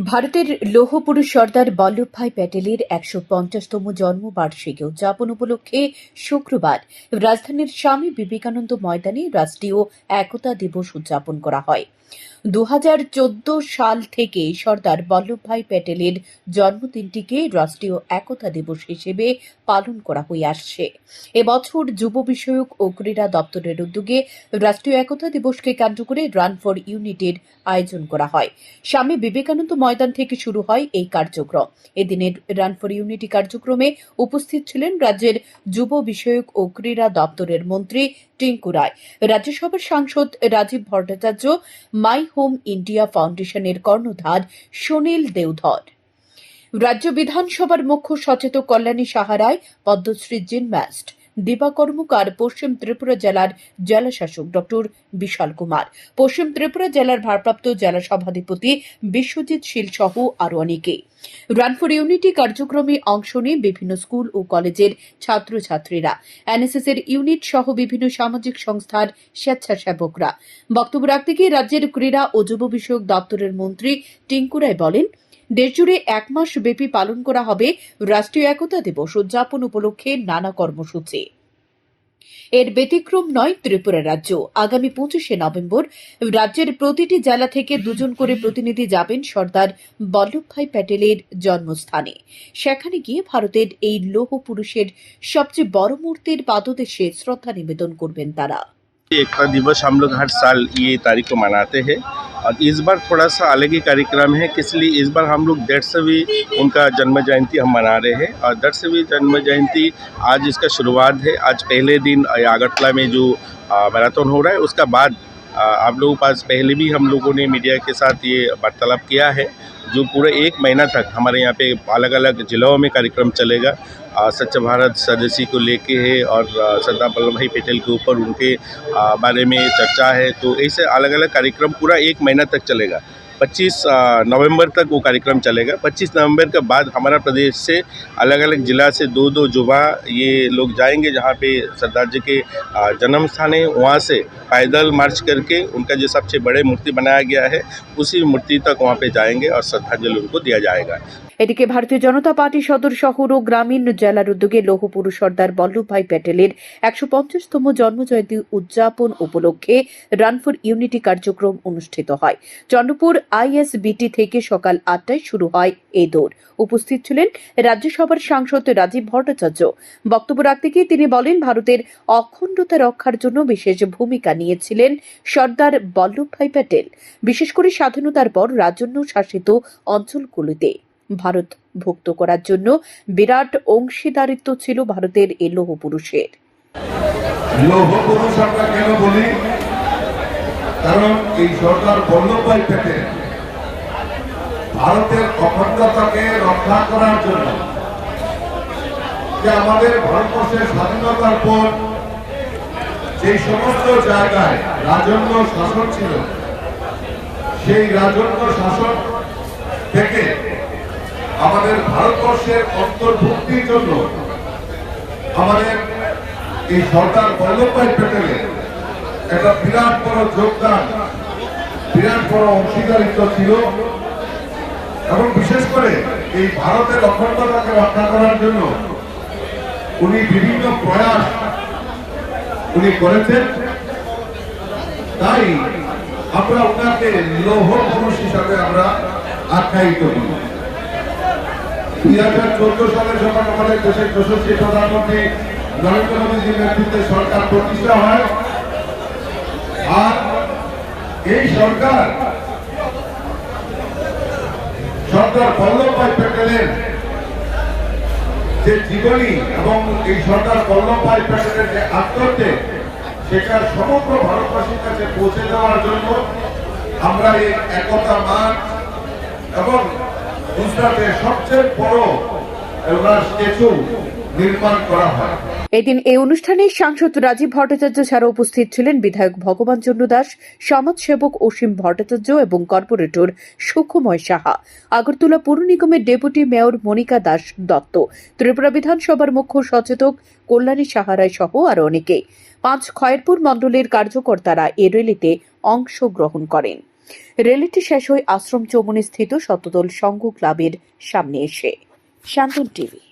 ভারতের লৌহ পুরুষ সর্দার বল্লভভাই প্যাটেলের একশো পঞ্চাশতম জন্মবার্ষিকী উদযাপন উপলক্ষে শুক্রবার রাজধানীর স্বামী বিবেকানন্দ ময়দানে রাষ্ট্রীয় একতা দিবস উদযাপন করা হয়। দু হাজার চোদ্দ সাল থেকে সর্দার বল্লভভাই প্যাটেলের জন্মদিনটিকে রাষ্ট্রীয় একতা দিবস হিসেবে পালন করা হয়ে আসছে। এবছর যুব বিষয়ক ও ক্রীড়া দপ্তরের উদ্যোগে রাষ্ট্রীয় একতা দিবসকে কেন্দ্র করে রান ফর ইউনিটির আয়োজন করা হয়। স্বামী বিবেকানন্দ ময়দান থেকে শুরু হয় এই কার্যক্রম। এদিনের রান ফর ইউনিটি কার্যক্রমে উপস্থিত ছিলেন রাজ্যের যুব বিষয়ক ও ক্রীড়া দপ্তরের মন্ত্রী টিঙ্কু রায়। রাজ্যসভার সাংসদ Rajib Bhattacharya my home India ফাউন্ডেশনের কর্ণধার সুনীল দেওধর রাজ্য বিধানসভার মুখ্য সচেতক কল্যাণী সাহারায় পদ্মশ্রী জিনম্যাস্ট। দীপা কর্মকার পশ্চিম ত্রিপুরা জেলার জেলাশাসক ডক্টর বিশাল কুমার। পশ্চিম ত্রিপুরা জেলার ভারপ্রাপ্ত জেলা সভাধিপতি বিশ্বজিৎ শীল সহ আরও অনেকে। রান ফর ইউনিটি কার্যক্রমে অংশ নিয়ে বিভিন্ন স্কুল ও কলেজের ছাত্রছাত্রীরা, এনএসএস এর ইউনিট সহ বিভিন্ন সামাজিক সংস্থার স্বেচ্ছাসেবকরা। বক্তব্য রাখতে গিয়ে রাজ্যের ক্রীড়া ও যুব বিষয়ক দপ্তরের মন্ত্রী টিঙ্কু রায় বলেন দেশজুড়ে এক মাস ব্যাপী পালন করা হবে রাষ্ট্রীয় একতা দিবস উদযাপন উপলক্ষে নানা কর্মসূচি। এর ব্যতিক্রম নয় ত্রিপুরা রাজ্য। আগামী পঁচিশে নভেম্বর রাজ্যের প্রতিটি জেলা থেকে দুজন করে প্রতিনিধি যাবেন সর্দার বল্লভভাই প্যাটেলের জন্মস্থানে। সেখানে গিয়ে ভারতের এই লৌহ পুরুষের সবচেয়ে বড় মূর্তির পাদদেশে শ্রদ্ধা নিবেদন করবেন তারা। एकता दिवस हम लोग हर साल ये तारीख को मनाते हैं। और इस बार थोड़ा सा अलग ही कार्यक्रम है इसलिए इस बार हम लोग डेढ़सवीं उनका जन्म जयंती हम मना रहे हैं। और डेढ़सवीं जन्म जयंती आज इसका शुरुआत है। आज पहले दिन अगरतला में जो मैराथन हो रहा है, उसका बाद आप लोगों पास पहले भी हम लोगों ने मीडिया के साथ ये वार्तालाप किया है। जो पूरे एक महीना तक हमारे यहाँ पे अलग अलग जिलों में कार्यक्रम चलेगा। स्वच्छ भारत सदस्य को लेके है और सरदार वल्लभ भाई पटेल के ऊपर उनके बारे में चर्चा है। तो ऐसे अलग अलग कार्यक्रम पूरा एक महीना तक चलेगा। 25 नवंबर तक वो कार्यक्रम चलेगा। 25 नवंबर के बाद हमारा प्रदेश से अलग अलग जिला से दो दो जुबा ये लोग जाएँगे, जहाँ पे सरदार जी के जन्म स्थान है। वहाँ से पैदल मार्च करके उनका जो सबसे बड़े मूर्ति बनाया गया है, उसी मूर्ति तक वहाँ पे जाएँगे और श्रद्धांजलि उनको दिया जाएगा। এদিকে ভারতীয় জনতা পার্টি সদর শহর ও গ্রামীণ জেলার উদ্যোগে লৌহ পুরুষ সর্দার বল্লভভাই প্যাটেলের একশো পঞ্চাশতম জন্মজয়ন্তী উদযাপন উপলক্ষে রান ফর ইউনিটি কার্যক্রম অনুষ্ঠিত হয়। চন্দ্রপুর আইএসবিটি থেকে সকাল আটটায় শুরু হয় এই দৌড়। উপস্থিত ছিলেন রাজ্যসভার সাংসদ রাজীব ভট্টাচার্য। বক্তব্য রাখতে গিয়ে তিনি বলেন, ভারতের অখণ্ডতা রক্ষার জন্য বিশেষ ভূমিকা নিয়েছিলেন সর্দার বল্লভভাই প্যাটেল। বিশেষ করে স্বাধীনতার পর রাজন্য শাসিত অঞ্চলগুলিতে। ভারত ভুক্ত করার জন্য বিরাট অংশীদারিত্ব ছিল ভারতের এ লৌহ পুরুষের কারণ এই সরকার বল্লভভাই প্যাটেল ভারতের অখণ্ডতাকে রক্ষা করার জন্য যে আমাদের ভারতবর্ষের স্বাধীনতার পর যে সমস্ত জায়গায় রাজন্য শাসন ছিল, সেই রাজন্য শাসন আমাদের ভারতবর্ষের অন্তর্ভুক্তির জন্য আমাদের এই সরকার বল্লভভাই প্যাটেলের একটা বিরাট বড় যোগদান, বিরাট বড় অংশীদারিত্ব ছিল এবং বিশেষ করে এই ভারতের অখণ্ডতাকে রক্ষা করার জন্য উনি বিভিন্ন প্রয়াস উনি করেছেন। তাই আমরা ওনাকে লৌহ পুরুষ হিসাবে আমরা আখ্যায়িত করি। দুই হাজার চোদ্দ সালে যখন সরকার প্রতিষ্ঠা হয়। আর এই সরকার সরকার বল্লভভাই প্যাটেলের যে জীবনী এবং এই সরকার বল্লভভাই প্যাটেলের যে আত্মত্বে সেটা সমগ্র ভারতবাসীর কাছে পৌঁছে দেওয়ার জন্য আমরা এই একতা মাঠ এবং গুজরাটের সবচেয়ে বড় স্ট্যাচু নির্মাণ করা হয়। এদিন এই অনুষ্ঠানে সাংসদ রাজীব ভট্টাচার্য ছাড়া উপস্থিত ছিলেন বিধায়ক ভগবান চন্দ্র দাস, সমাজসেবক অসীম ভট্টাচার্য এবং কর্পোরেটর সুখময় সাহা। আগরতলা পৌর নিগমের ডেপুটি মেয়র মনিকা দাস দত্ত। ত্রিপুরা বিধানসভার মুখ্য সচেতক কল্যাণী সাহারায় সহ আরও অনেকে। পাঁচ খয়েরপুর মণ্ডলের কার্যকর্তারা এ র্যালিতে অংশগ্রহণ করেন। রেলিটি শেষ হয় আশ্রম চৌমনি স্থিত শতদল সংঘ ক্লাবের সামনে এসে শান্তন টিভি।